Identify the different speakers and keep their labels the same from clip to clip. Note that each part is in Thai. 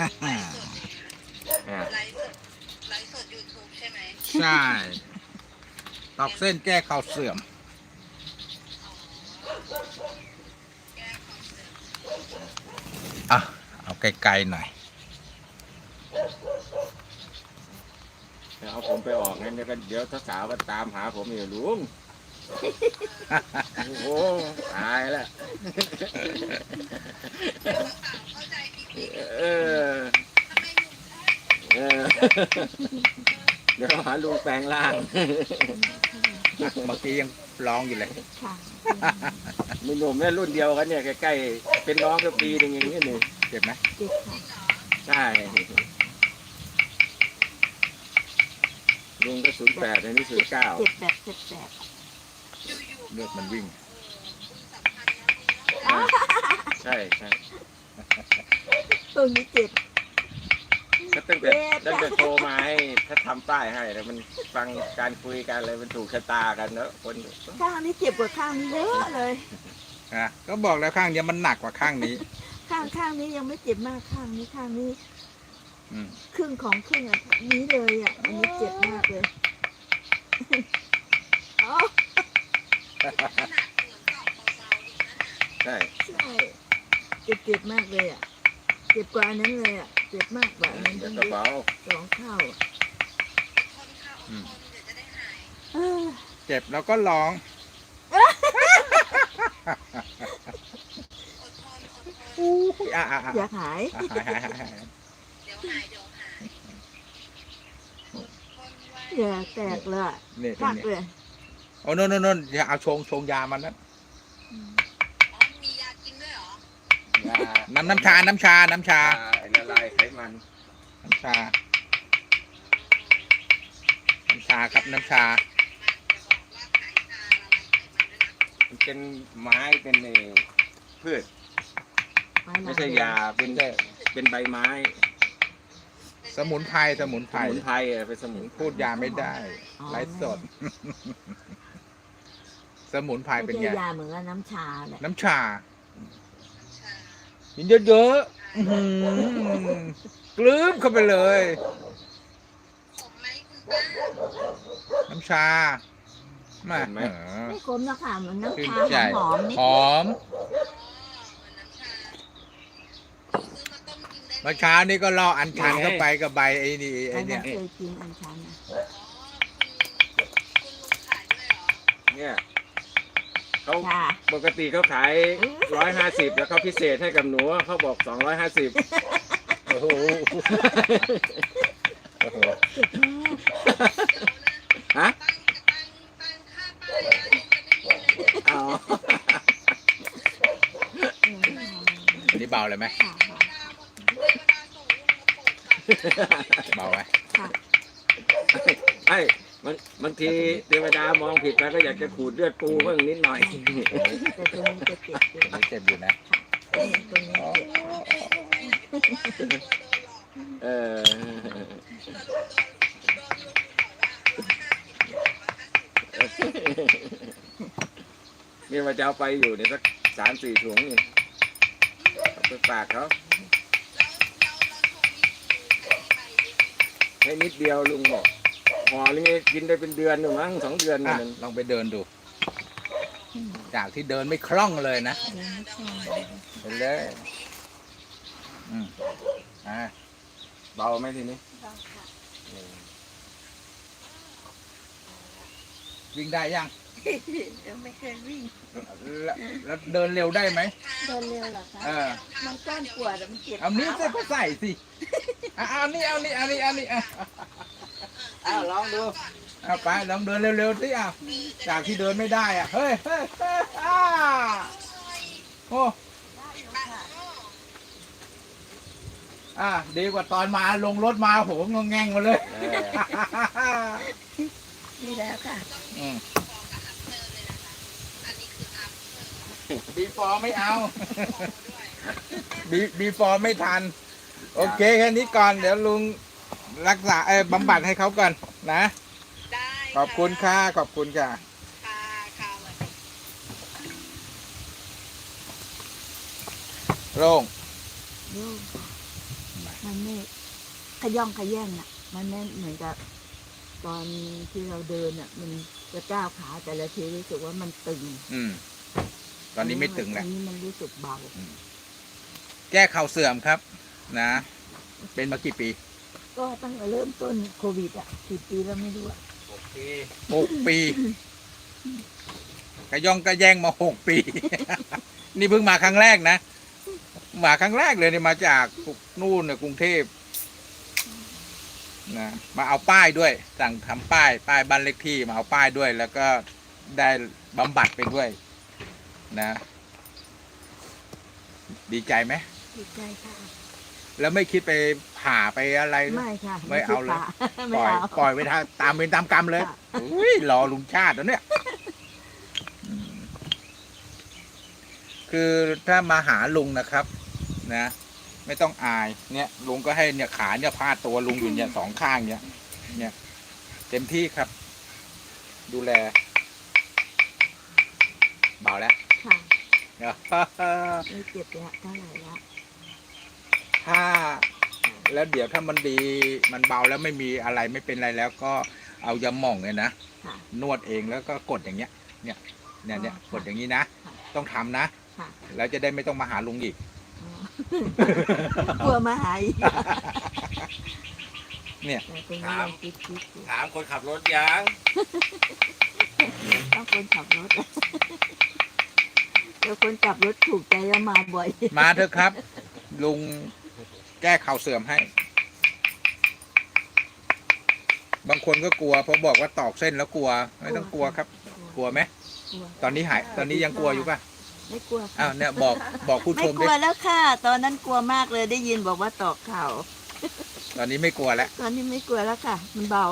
Speaker 1: อ่า
Speaker 2: ไลฟ์สดไลฟ์สดยูทูบใช่ไหม
Speaker 3: ใช่ ตอกเส้นแก้เข่าเสื่อม
Speaker 2: แก้ความเสื่อม
Speaker 3: อะ เอาไกลๆหน่อย
Speaker 1: เอาผมไปออกงั้นเดี๋ยวก็เดี๋ยวถ้าสาวมาตามหาผมอยู่ลุง โอ้โหตายแล้ว
Speaker 2: เข้าใจผิดผิด
Speaker 1: เออ
Speaker 2: ทำไมหนุ่มชอบ
Speaker 1: เออเดี๋ยวหาลุงแปลงร่าง
Speaker 3: เมื่อกี้ยังร้องอยู่เลย
Speaker 4: ค่ะ
Speaker 1: มีหนุ่มแม่รุ่นเดียวกันเนี่ยใกล้ๆเป็นน้องกับปีหนึงอย่างนี้นี่
Speaker 3: เจ็บไหม
Speaker 4: เจ็บค่ะ
Speaker 1: ใช่ลุงก็ศูนย์แปดอันนี้ศูนย์เก้า
Speaker 4: เจ็บแบบเจ็บแบบ
Speaker 2: อยู่ๆ
Speaker 3: เลือดมันวิ่ง
Speaker 2: คุณสัมพันธ์นะคุณเนาะ
Speaker 1: ใช่ใช่
Speaker 4: ตรงนี้เจ็บ
Speaker 1: ก็ ตั้งแต่
Speaker 4: เจ็บ
Speaker 1: ตั้งแต่โทรมาให้ถ้าทำป้ายให้แล้วมันฟังการคุยกันอะไรมันถูกชะตากันเนอะคน
Speaker 4: ข้างนี้เจ็บกว่าข้างนี้เยอะเลย
Speaker 3: อะก็บอกแล้วข้างเนี้ยมันหนักกว่าข้างนี้
Speaker 4: ข้างข้างนี้ยังไม่เจ็บมากข้างนี้ข้างนี้
Speaker 3: อืม
Speaker 4: ครึ่งของครึ่งอะนี้เลยอะอันนี้เจ็บมากเลยอ๋อ
Speaker 2: ขนาดเหมือนตอบเบาๆอีกนะ
Speaker 1: ใช่
Speaker 4: ใช่เจ็บเจ็บมากเลยอะเจ็บกว่าอันนั้นเลยอะ เจ็บมากกว่าอันนั้น
Speaker 1: เดี๋
Speaker 4: ตั้
Speaker 1: ยว
Speaker 4: ง
Speaker 1: กระ
Speaker 4: เยอะ
Speaker 1: เป๋า
Speaker 4: สองเท่าอะ
Speaker 2: ทนค่ะอดทนเดี๋ยวจะได้หาย
Speaker 4: เออ
Speaker 3: เจ็บแล้วก็ร้อง
Speaker 2: อดทนอดทน
Speaker 3: อู้ยอะอะอะ
Speaker 4: อยากหาย
Speaker 3: อะหายหายหายหาย
Speaker 2: เดี๋ยวหายเดี๋ยวหายอดทนไว้
Speaker 4: อย่าแตกเลยอะ
Speaker 3: นี่ตร
Speaker 4: พั
Speaker 3: ง
Speaker 4: ก
Speaker 3: นี้
Speaker 4: เลย
Speaker 3: โอ้นนนนนอย่าเอาชงชงยามันนะ
Speaker 2: อ๋อมียากินด้วยเหรอ
Speaker 1: ยา
Speaker 3: น้ำน้ำชา น้ำชา น้ำชา
Speaker 1: ไอ้ละลายไขมัน
Speaker 3: น้ำชา น้ำชาครับน้ำชา
Speaker 2: มาจะบอกว่าขายชาละลายไขมันด้วยนะ
Speaker 1: มันเป็นไม้เป็นเอ่อพืช ไม่ใช่ยาเป็นเป็นใบไม้
Speaker 3: สมุนไพร สมุน
Speaker 1: ส
Speaker 3: ไพร
Speaker 1: มุนไพรอะเป็นสมุน
Speaker 3: พูดยาไม่ได้ไร้สด สมุนไพร
Speaker 4: ไม่
Speaker 3: เป็น
Speaker 4: ใช่
Speaker 3: ไง
Speaker 4: ยาเหมือนกับน้ำชาแหละ
Speaker 3: น้ำชา
Speaker 2: ชา
Speaker 3: กินเยอะๆอื้อหือกลืมเข้าไปเลย
Speaker 2: ผมไหมคุณป้า
Speaker 3: น้ำชามาเออ
Speaker 4: ไม่ขมนะคะเหมือนน้ำ
Speaker 3: ชื่น
Speaker 4: ชา
Speaker 3: ใจ
Speaker 4: หอมๆนิด
Speaker 3: หอม
Speaker 2: อ๋อเหมือนน้ำชาซื้อมาต้มกินได้ไหม
Speaker 3: เมื่อเช้านี้ก็ล่ออันชันเข้าไปกับใบไอ้นี่ไอ้
Speaker 4: อัน
Speaker 3: เนี่
Speaker 4: นั้
Speaker 3: ย
Speaker 4: นเคยกินอันชันนะ
Speaker 2: อ๋อคุณคุณลุงขายด้วยเหรอ
Speaker 1: เนี่ย เขา
Speaker 4: ชา
Speaker 1: ปกติเขาขายร้อยห้าสิบแล้วเขาพิเศษให้กับหนูเขาบอกสองร้อยห้าสิบ
Speaker 3: โอ้โหโอ้โห
Speaker 4: เจ็บมาก
Speaker 1: ฮะ
Speaker 2: ตั้งตั้งตั้งค่าป้ายนะยังจะไม่มีเลยเนี่ย
Speaker 1: อ๋อ
Speaker 4: เออ
Speaker 3: อันนี้เบาเลยไหม
Speaker 4: ค่ะ
Speaker 2: เวลาบอกเวลาส่งลุงมาโปรดก่อน
Speaker 3: เบาไหม
Speaker 4: ค่ะ
Speaker 1: ไอ้มันบางทีเทวดามองผิดไปก็อยากจะขูดเลือดปูบ้างนิดหน่อย
Speaker 4: แต่ตรงนี้จะเจ็บอยู่
Speaker 3: อันนี้เจ็บอยู่นะ
Speaker 4: ตรงนี้เจ็บ
Speaker 1: เออนี่ว่าจะเอาไปอยู่เนี่ยสักสามสี่ถุงนี่เอาไปฝากเขาให้นิดเดียวลุงบอก ห่อนึงกินได้เป็นเดือนหนึ่งมั้งสองเดือน
Speaker 3: อะ
Speaker 1: นึง
Speaker 3: ลองไปเดินดู จากที่เดินไม่คล่องเลยนะ
Speaker 4: ยังไม่ใช่
Speaker 3: ไปเลยอืมอ่า
Speaker 1: เบาไหมทีนี้
Speaker 3: วิ่งได้ยัง
Speaker 4: ยังไม่เคยวิ่ง
Speaker 3: แล้วแล้วเดินเร็วได้ไหม
Speaker 4: เดินเร็วเหรอคะ
Speaker 3: เออ
Speaker 4: มันก้อนปวดอะมันเจ็บ
Speaker 3: เอานี้ใส่ก็ใส่สิอะเอานี่เอานี่เอานี่เอานี่อะ
Speaker 1: อ้าวลองดู
Speaker 3: เอาไปลองเดินเร็วๆสิอะจากที่เดินไม่ได้อะเฮ้ยเฮ้ยเฮ้ยอ่าโอ้อะดีกว่าตอนมาลงรถมาโหงงแงงมาเลย
Speaker 1: เออ
Speaker 4: นี่แล้วค่ะ
Speaker 3: อืม
Speaker 2: อันนี้คืออัพเตอร์
Speaker 3: บีฟอร์ไม่เอา
Speaker 2: ด้วย
Speaker 3: บีบีฟอร์ไม่ทัน โอเคแค่นี้ก่อนเดี๋ยวลุง รักษาเออบำบัดให้เขาก่อนนะ
Speaker 2: ได้
Speaker 3: ขอบคุณค่ะ ขอบคุณค่ะ
Speaker 2: ค่ะค่ะสวัสดี
Speaker 3: โล่ง
Speaker 4: โย่
Speaker 3: มา
Speaker 4: มันไม่ขย่องขย่งอะ มันไม่เหมือนกับตอนที่เราเดินอะ มันจะก้าวขาแต่ละทีรู้สึกว่ามันตึง
Speaker 3: อืม ตอนนี้ไม่ตึงแล้ว
Speaker 4: อันนี้มันรู้สึกเบา
Speaker 3: แก้เข่าเสื่อมครับ นะ เป็นมากี่ปี
Speaker 4: ก็ตั้งแต่เริ่มต้นโควิดอะกี่ปีแล้วไม่รู้อะ
Speaker 1: โอเค
Speaker 3: หกปี กระย่องกระแย่งมาหกปี นี่เพิ่งมาครั้งแรกนะ มาครั้งแรกเลยเนี่ยมาจากนู่นน่ะกรุงเทพนะมาเอาป้ายด้วย สั่งทำป้ายป้ายบ้านเลขที่มาเอาป้ายด้วย แล้วก็ได้บำบัดไปด้วย นะ ดีใจไหม
Speaker 4: ดีใจค่ะ
Speaker 3: แล้วไม่คิดไป ผ่าไปอะไรนะ
Speaker 4: ไม่ค่ะ
Speaker 3: ไม่เอาเลย
Speaker 4: ใช่
Speaker 3: ป
Speaker 4: ไม่
Speaker 3: ล่อย
Speaker 4: เอา
Speaker 3: ปล่อยไปทางตามเป็นตามกรรมเลย
Speaker 4: ค่ะ
Speaker 3: อุ้ยรอลุงชาติแล้วเนี่ยอืมคือถ้ามาหาลุงนะครับ นะ ไม่ต้องอาย เนี่ย ลุงก็ให้เนี่ยขาเนี่ยพาดตัวลุงอยู่เนี่ยสองข้างเนี่ย เนี่ย เต็มที่ครับ ดูแล เบาแล้ว
Speaker 4: ค่ะไม่เจ็บแล้วเท่าไหร่ละ
Speaker 3: ถ้า แล้วเดี๋ยวถ้ามันดีมันเบาแล้วไม่มีอะไรไม่เป็นไรแล้วก็เอายาหม่องเนี่ยนะ
Speaker 4: ค่ะ
Speaker 3: นวดเองแล้วก็กดอย่างเงี้ย เนี่ยเนี่ยเนี่ย
Speaker 4: อ๋อค่ะ
Speaker 3: กดอย่างนี้นะ
Speaker 4: ค่ะ
Speaker 3: ต้องทำนะ
Speaker 4: ค่ะ
Speaker 3: แล้วจะได้ไม่ต้องมาหาลุงอีก
Speaker 4: อ๋อกลัวมาหาย
Speaker 3: เนี่ย
Speaker 4: แต่ตรงนี้ยังคิดคิดอยู่
Speaker 1: ถามคนขับรถยัง
Speaker 4: ต้องคนขับรถแล้วคนขับรถถูกใจแล้วมาบ่อย
Speaker 3: มาเถอะครับ ลุง แก้เข่าเสื่อมให้ บางคนก็กลัวเพราะบอกว่าตอกเส้นแล้วกลัว ไม่ต้องกลัวครับ กลัวไหม
Speaker 4: กลัว
Speaker 3: ตอนนี้หายตอนนี้ยังกลัวอยู่ป่ะ
Speaker 4: ไม่กลัวค่ะ
Speaker 3: อ้าวเนี่ยบอกบอกผู้ช
Speaker 4: ไม่
Speaker 3: ม
Speaker 4: ก
Speaker 3: ดิ
Speaker 4: ลัวแล้วค่ะ ตอนนั้นกลัวมากเลยได้ยินบอกว่าตอกเข่า
Speaker 3: ตอนนี้ไม่กลัวแล้ว
Speaker 4: ตอนนี้ไม่กลัวแล้วค่ะ มันเบา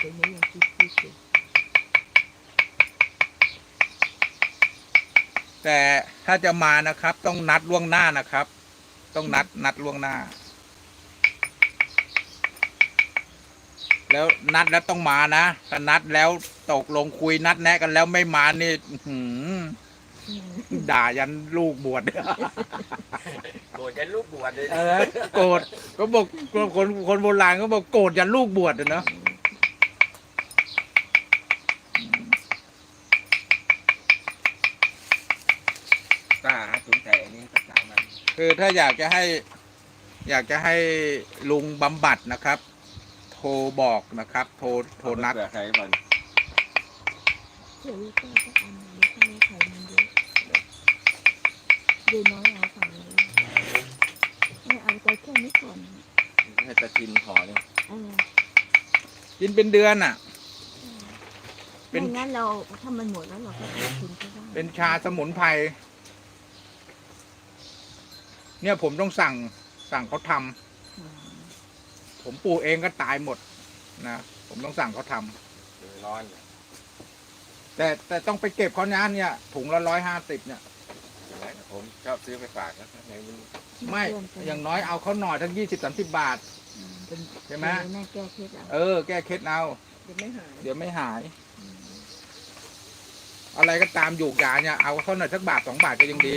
Speaker 4: ตรงนี้ยังคิดคิดอยู่
Speaker 3: แต่ถ้าจะมานะครับ ต้องนัดล่วงหน้านะครับ ต้องนัดนัดล่วงหน้า แล้วนัดแล้วต้องมานะถ้านัดแล้วตกลงคุยนัดแนะกันแล้วไม่มานี่อื้อหือ
Speaker 4: อืม
Speaker 3: ด่ายันลูกบวช
Speaker 1: โกรธยันลูกบวชเลย
Speaker 3: เออโกรธก็บอกคนคนโบราณก็บอกโกรธยันลูกบวชอะเนาะ
Speaker 1: ตาถึงแต่อันนี้ก็ตามมัน
Speaker 3: คือถ้าอยากจะให้อยากจะให้ลุงบำบัดนะครับ โทรบอกนะครับ โทรโทรนัด
Speaker 1: เผื่อใครบ้าง
Speaker 4: เดี๋ยวลูกก็จะเอามาเดี๋ยวให้ไข่มันเยอะเดี๋ยวน้อยเอาฝั่งนี้ไม่เอาใจแค่นี้ก่อน
Speaker 1: ให้ตะทินขอเนี่ย
Speaker 4: เออ
Speaker 3: กินเป็นเดือนอะ เป็น
Speaker 4: ไม่งั้นเราถ้ามันหมดแล้วเราก็ไปกินก็ได้
Speaker 3: เป็นชาสมุนไพร เนี่ยผมต้องสั่งสั่งเขาทำ
Speaker 4: อืม
Speaker 3: ผมปลูกเองก็ตายหมดนะผมต้องสั่งเขาทำ
Speaker 1: ร้อน
Speaker 3: แต่แต่ต้องไปเก็บเขานะเนี่ยถุงละร้อยห้าสิบเนี่ย
Speaker 1: ผมชอบซื้อไปฝากนะในมัน
Speaker 3: ไม่ อย่างน้อยเอาเขาหน่อยทั้งยี่สิบสามสิบบาท
Speaker 4: เป็น
Speaker 3: ใช่ไหม
Speaker 4: เป็นแม่แก้เคล็ดอะ
Speaker 3: เออ แก้เคล็ดเอา
Speaker 4: เดี๋ยวไม่หาย
Speaker 3: เดี๋ยวไม่หาย อะไรก็ตามอยู่ยาเนี่ยเอาเขาหน่อยสักบาทสองบาทก็ยังดี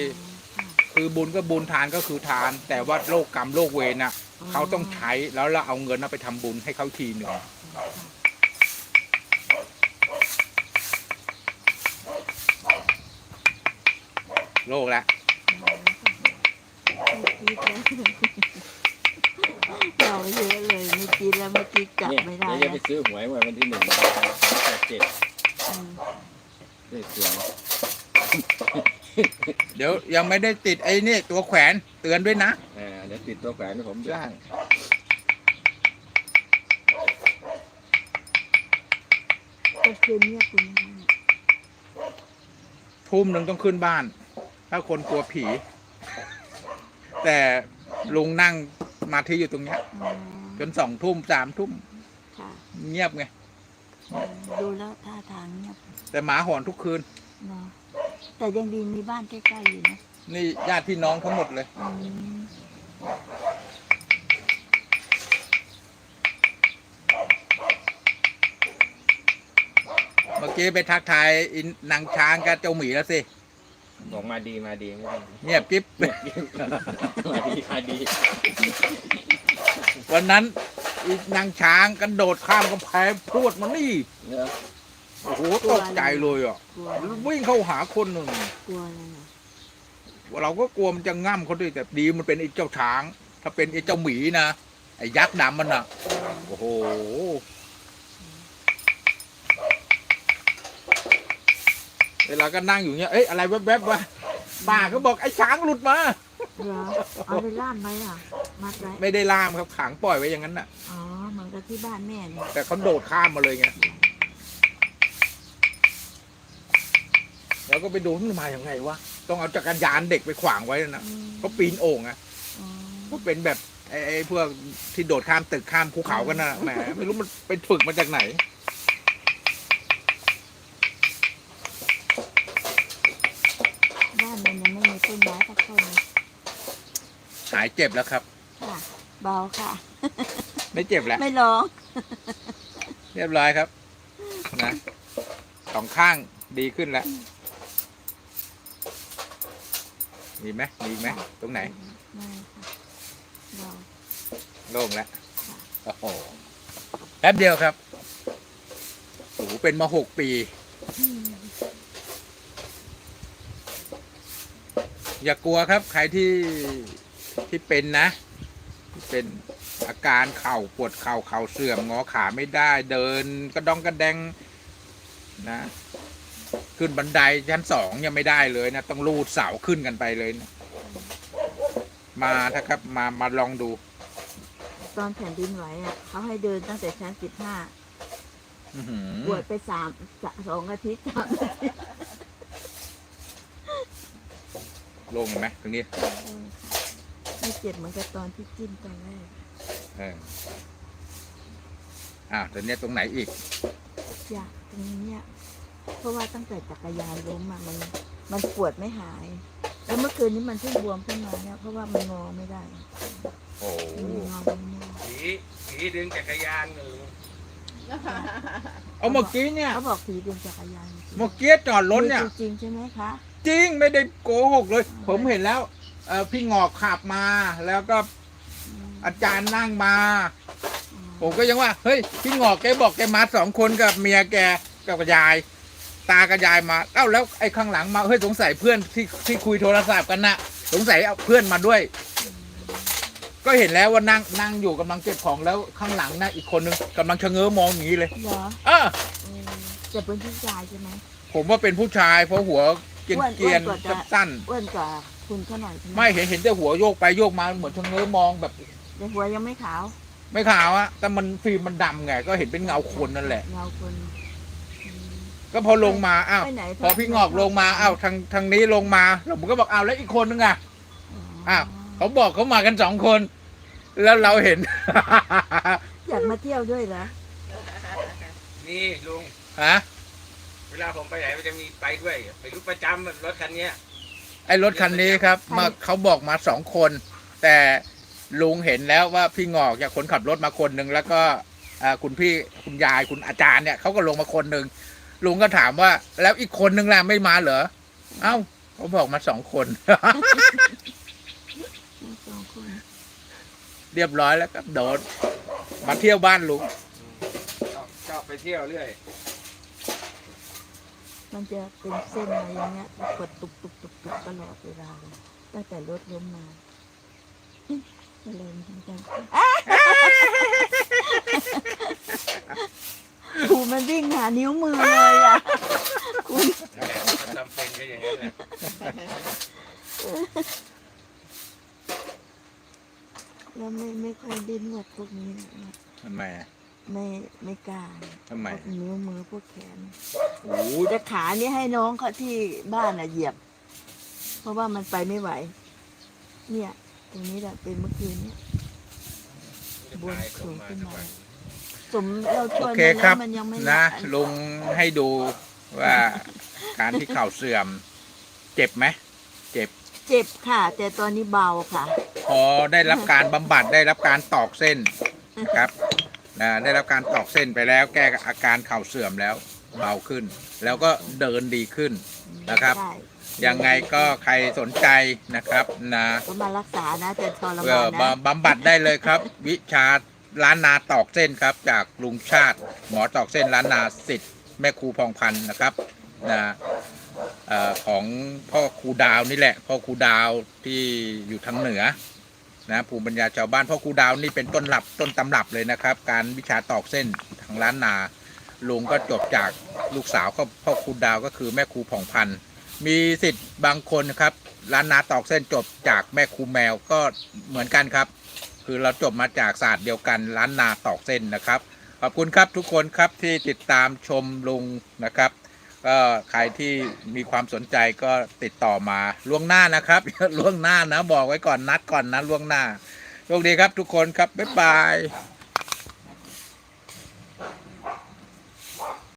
Speaker 3: คือบุญก็บุญทานก็คือทาน แต่ว่าโลกกรรมโลกเวรน่ะเขาต้องใช้แล้วเราเอาเงินนั้นไปทำบุญให้เขาทีหนึ่งโลกละ
Speaker 4: เราเยอะเลยไม่กินแล้วเมื่อกี้กลับ
Speaker 1: เนี่ย
Speaker 4: ไม่ได้
Speaker 1: เดี๋ยวจะ
Speaker 4: นะ
Speaker 1: ไปซื้อหวยวันที่หนึ่งแปดเจ็ด
Speaker 4: อืม
Speaker 1: เลขสวย
Speaker 3: เดี๋ยวยังไม่ได้ติดไอ้นี่ตัวแขวนเตือนด้วยนะ
Speaker 1: อ่าเดี๋ยวติดตัวแขวนให้ผมด้วย
Speaker 3: ใช่
Speaker 4: ก็คืนเนี้ยคุณแม่
Speaker 3: ทุ่มหนึ่งต้องขึ้นบ้าน ถ้าคนกลัวผี แต่ลุงนั่งมาที่อยู่ตรงเนี้ย
Speaker 4: อ๋อ
Speaker 3: จนสองทุ่มสามทุ่ม
Speaker 4: ค่ะ
Speaker 3: เงียบไง
Speaker 4: ดูแล้วท่าทางเงียบ
Speaker 3: แต่หมาหอนทุกคืน
Speaker 4: เนาะ แต่ยังดีมีบ้านใกล้ๆอยู่นะ
Speaker 3: นี่ญาติพี่น้องทั้งหมดเลย
Speaker 4: อืม
Speaker 3: เมื่อกี้ไปทักทายอินนางช้างกับเจ้าหมีแล้วสิ
Speaker 1: บอกมาดีมาดีไม่ต้อง
Speaker 3: เงียบกิ๊บ
Speaker 1: มาดีมาดี
Speaker 3: วันนั้นอีนางช้างกระโดดข้ามกำแพงพรวดมานี่
Speaker 1: เนอะ
Speaker 3: โอ้โหตกใจเลยอะ
Speaker 4: กลัว
Speaker 3: วิ่งเข้าหาคนหนึ่ง
Speaker 4: กลัวอะไรนะ
Speaker 3: เราก็กลัวมันจะง่ำเขาด้วยแต่ดีมันเป็นไอ้เจ้าช้าง ถ้าเป็นไอ้เจ้าหมีนะไอ้ยักษ์ดำมันอะโอ้โหเวลาก็นั่งอยู่เงี้ยเอ้ยอะไรแวบๆวะป้าก็บอกไอ้ช้างหลุดมา
Speaker 4: เหรอเอาไปล่ามไหมอะ มัดไว้
Speaker 3: ไม่ได้ล่ามครับขังปล่อยไว้อย่างนั้นน่ะ
Speaker 4: อ๋อเหมือนกับที่บ้านแม่เนี่ย
Speaker 3: แต่เขาโดดข้ามมาเลยไง แล้วก็ไปดูมันมาอย่างไงวะต้องเอาจักรยานเด็กไปขวางไว้นะ
Speaker 4: อืม
Speaker 3: เขาปีนโอ่งอะ
Speaker 4: อ๋อ
Speaker 3: ก็เป็นแบบไอ้ไอ้พวกที่โดดข้ามตึกข้ามภูเขากันนะแหมไม่รู้มันเป็นฝึกมาจากไหน
Speaker 4: บ้านมันยังไม่มีต้นไม้สักต้นเลย
Speaker 3: หายเจ็บแล้วครับ
Speaker 4: ค่ะเบาค่ะ
Speaker 3: ไม่เจ็บแล้ว
Speaker 4: ไม่ร้อง
Speaker 3: เรียบร้อยครับ นะสองข้างดีขึ้นแล้ว มีไหมมีอีกไหมตรงไหน
Speaker 4: ไม่ค่ะเบา
Speaker 3: โล่งแล้วโอ้โหแป๊บเดียวครับโอ้โหเป็นมาหกปี
Speaker 4: อืม
Speaker 3: อย่ากลัวครับ ใครที่ที่เป็นนะที่เป็นอาการเข่าปวดเข่าเข่าเสื่อมงอขาไม่ได้เดินกระดองกระแดงนะ ขึ้นบันไดชั้นสองยังไม่ได้เลยนะ ต้องลูดเสาขึ้นกันไปเลยนะมาถ้าครับมามาลองดู
Speaker 4: ตอนแผ่นดินไหวอะเขาให้เดินตั้งแต่ชั้นสิบห้า
Speaker 3: อื้อหือ
Speaker 4: ปวดไปสามสะสองอาทิตย์สามอาทิตย์
Speaker 3: โล่งไหมตรงนี้
Speaker 4: ไม่เจ็บเหมือนกับตอนที่จิ้มตอนแรก
Speaker 3: เอออ่าตอนนี้ตรงไหนอีก
Speaker 4: อยากตรงเนี้ย เพราะว่าตั้งแต่จักรยานล้มอะมันมันปวดไม่หาย แล้วเมื่อคืนนี้มันเพิ่งบวมขึ้นมาเนี่ยเพราะว่ามันงอไม่ได้
Speaker 3: โอ้
Speaker 4: มันงอไม่ได้
Speaker 1: ผีผีดึงจักรยานเลย
Speaker 3: เอาเมื่อกี้เนี่ย
Speaker 4: เขาบอกผีเดินจักรยานจริงๆ
Speaker 3: เมื่อกี้จอดรถเนี่ย
Speaker 4: มีจริงๆใช่ไหมคะ
Speaker 3: จริงไม่ได้โกหกเลย ผมเห็นแล้วเออพี่งอกขับมาแล้วก็
Speaker 4: อืม
Speaker 3: อาจารย์นั่งมา
Speaker 4: อืม
Speaker 3: ผมก็ยังว่า เฮ้ย พี่งอกแกบอกแกมาสองคนกับเมียแกกับยาย ตากับยายมาเอ้าแล้วไอ้ข้างหลังมาเฮ้ยสงสัยเพื่อนที่ที่คุยโทรศัพท์กันนะสงสัยเอาเพื่อนมาด้วย ก็เห็นแล้วว่านั่งนั่งอยู่กำลังเก็บของแล้วข้างหลังนะอีกคนนึงกำลังชะเง้อมองอย่างนี้เลย
Speaker 4: เหรอ
Speaker 3: เออ
Speaker 4: เออจะเป็นผู้ชายใช่ไหม
Speaker 3: ผมว่าเป็นผู้ชายเพราะหัวเกรียน
Speaker 4: อ้วน
Speaker 3: เกียน
Speaker 4: อ้วนกว่าจะ
Speaker 3: สั้น
Speaker 4: อ้วนกว่าคุณเขาหน่อยใช่ไหม
Speaker 3: ๆไม่เห็นเห็นแต่หัวโยกไปโยกมาเหมือนชะเง้อมองแบบ
Speaker 4: แต่หัวยังไม่ขาว
Speaker 3: ไม่ขาวอะแต่มันฟิล์มมันดำไงก็เห็นเป็นเงาคนนั่นแหละ
Speaker 4: เงาคนอืม
Speaker 3: ก็พอลงมาอ้าว
Speaker 4: ไปไหน
Speaker 3: พอพี่งอกลงมาอ้าวทางทางนี้ลงมาแล้วผมก็บอกอ้าวแล้วอีกคนนึงอะอ้าวเขาบอกเขามากันสองคน แล้วเราเห็น
Speaker 4: อยากมาเที่ยวด้วยเหรอ
Speaker 1: นี่ลุง
Speaker 3: ฮะ
Speaker 1: เวลาผมไปไหนมันจะมีไปด้วยไปรู้ประจำรถคันเนี้ย
Speaker 3: ไอ้รถคันนี้ครับมาเขาบอกมาสองคน แต่ลุงเห็นแล้วว่าพี่งอกจากคนขับรถมาคนหนึ่งแล้วก็อ่าคุณพี่คุณยายคุณอาจารย์เนี่ยเขาก็ลงมาคนหนึ่ง ลุงก็ถามว่า แล้วอีกคนนึงล่ะไม่มาเหรอ เอ้าเขาบอกมาสองคน
Speaker 4: สองคน
Speaker 3: เรียบร้อยแล้วครับโดนมาเที่ยวบ้านลุง
Speaker 1: ชอบชอบไปเที่ยวเรื่อย
Speaker 4: มันจะเป็นเส้นอะไรอย่างเงี้ยกดตุกตุกตุกตุกตลอดเวลาเลยตั้งแต่รถล้มมาอะไรเหมือนกัน ครูมันวิ่งหานิ้วมือเลยอะคุณ
Speaker 1: จำเป็นก็อย่างนั้นแหละ
Speaker 4: แล้วไม่ไม่ค่อยดิ้นหวดพวกนี้นะ
Speaker 3: ทำไมอะ
Speaker 4: ไม่ไม่กล้า
Speaker 3: ทำไม
Speaker 4: พวกนิ้วมือพวกแขน
Speaker 3: โอ้ย
Speaker 4: แต่ขานี่ให้น้องเขาที่บ้านอะเหยียบ เพราะว่ามันไปไม่ไหว เนี่ย ตรงนี้แหละเป็นเมื่อคืนเนี่ยบนสูงขึ้นมาส มเราช่
Speaker 3: โอ
Speaker 4: วย
Speaker 3: เค
Speaker 4: มัน
Speaker 3: ครั
Speaker 4: แล้
Speaker 3: บ
Speaker 4: วมันยังไม่
Speaker 3: นะ
Speaker 4: อั
Speaker 3: ลุงให้ดูว่าการที่เข่าเสื่อม เจ็บไหมเจ็บ
Speaker 4: เจ็บค่ะ แต่ตอนนี้เบาค่ะ
Speaker 3: พอได้รับการบำบัดได้รับการตอกเส้นนะครับนะได้รับการตอกเส้นไปแล้ว แก้อาการเข่าเสื่อมแล้วเบาขึ้น แล้วก็เดินดีขึ้นนะครับ
Speaker 4: ได้
Speaker 3: ยังไงก็ใครสนใจนะครับนะ
Speaker 4: ก็มารักษานะแต่ทร
Speaker 3: เอ่
Speaker 4: มา
Speaker 3: อน
Speaker 4: นะ
Speaker 3: บำบำบัดได้เลยครับ วิชา ล้านนาตอกเส้นครับ จากลุงชาติหมอตอกเส้นล้านนาสิทธิ์แม่ครูพองพันธ์นะครับนะออของพ่อครูดาวนี่แหละ พ่อครูดาวที่อยู่ทางเหนือนะภูมิปัญญาชาวบ้านพ่อครูดาวนี่เป็นต้นหลับต้นตำรับเลยนะครับ การวิชาตอกเส้นทางล้านนาลุงก็จบจากลูกสาวก็พ่อครูดาวก็คือแม่ครูผ่องพันธ์มีสิทธิ์บางคนครับร้านนาตอกเส้นจบจากแม่ครูแมวก็เหมือนกันครับ คือเราจบมาจากศาสตร์เดียวกันล้านนาตอกเส้นนะครับ ขอบคุณครับทุกคนครับที่ติดตามชมลุงนะครับก็ใครที่มีความสนใจก็ติดต่อมาล่วงหน้านะครับล่วงหน้านะบอกไว้ก่อนนัดก่อนนะล่วงหน้าโชคดีครับทุกคนครับบ๊ายบาย